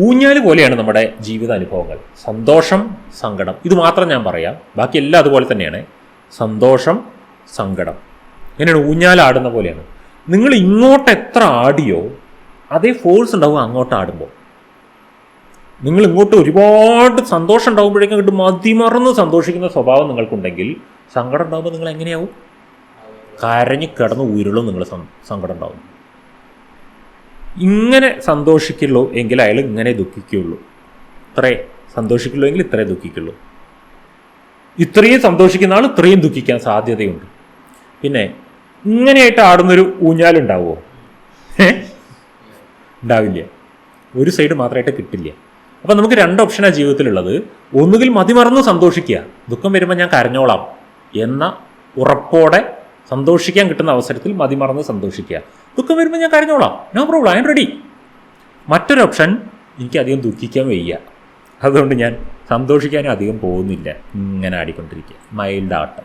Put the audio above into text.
ഊഞ്ഞാൽ പോലെയാണ് നമ്മുടെ ജീവിത അനുഭവങ്ങൾ സന്തോഷം സങ്കടം. ഇത് മാത്രം ഞാൻ പറയാം. ബാക്കി എല്ലാം അതുപോലെ തന്നെയാണ്. സന്തോഷം സങ്കടം. ഇങ്ങനെയാണ് ഊഞ്ഞാലാടുന്ന പോലെയാണ്. നിങ്ങൾ ഇങ്ങോട്ട് എത്ര ആടിയോ അതേ ഫോഴ്സ് ഉണ്ടാവും അങ്ങോട്ട് ആടുമ്പോൾ നിങ്ങൾ ഇങ്ങോട്ട് ഒരുപാട് സന്തോഷം ഉണ്ടാകുമ്പോഴേക്കും അങ്ങോട്ട് മതിമറന്ന് സന്തോഷിക്കുന്ന സ്വഭാവം നിങ്ങൾക്കുണ്ടെങ്കിൽ സങ്കടം ഉണ്ടാകുമ്പോൾ നിങ്ങൾ എങ്ങനെയാവും? കരഞ്ഞ് കിടന്ന് ഉരുളും നിങ്ങൾ സങ്കടം ഉണ്ടാവും. ഇങ്ങനെ സന്തോഷിക്കുള്ളൂ എങ്കിൽ അയാൾ ഇങ്ങനെ ദുഃഖിക്കുള്ളൂ ഇത്രേ സന്തോഷിക്കുള്ളൂ എങ്കിൽ ഇത്രേ ദുഃഖിക്കുള്ളൂ. ഇത്രയും സന്തോഷിക്കുന്ന ആൾ ഇത്രയും ദുഃഖിക്കാൻ സാധ്യതയുണ്ട്. പിന്നെ ഇങ്ങനെയായിട്ട് ആടുന്നൊരു ഊഞ്ഞാലുണ്ടാവുമോ ഉണ്ടാവില്ല. ഒരു സൈഡ് മാത്രമായിട്ട് കിട്ടില്ല. അപ്പം നമുക്ക് രണ്ട് ഓപ്ഷനാണ് ജീവിതത്തിലുള്ളത്. ഒന്നുകിൽ മതിമറന്ന് സന്തോഷിക്കുക. ദുഃഖം വരുമ്പോൾ ഞാൻ കരഞ്ഞോളാം എന്ന ഉറപ്പോടെ സന്തോഷിക്കാൻ കിട്ടുന്ന അവസരത്തിൽ മതിമറന്ന് സന്തോഷിക്കുക. ദുഃഖം വരുമ്പോൾ ഞാൻ കരഞ്ഞോളാം. No problem I M ready മറ്റൊരു ഓപ്ഷൻ എനിക്ക് അധികം ദുഃഖിക്കാൻ വയ്യ. അതുകൊണ്ട് ഞാൻ സന്തോഷിക്കാനും അധികം പോകുന്നില്ല. ഇങ്ങനെ ആടിക്കൊണ്ടിരിക്കുക മൈൽഡ് ആട്ടം.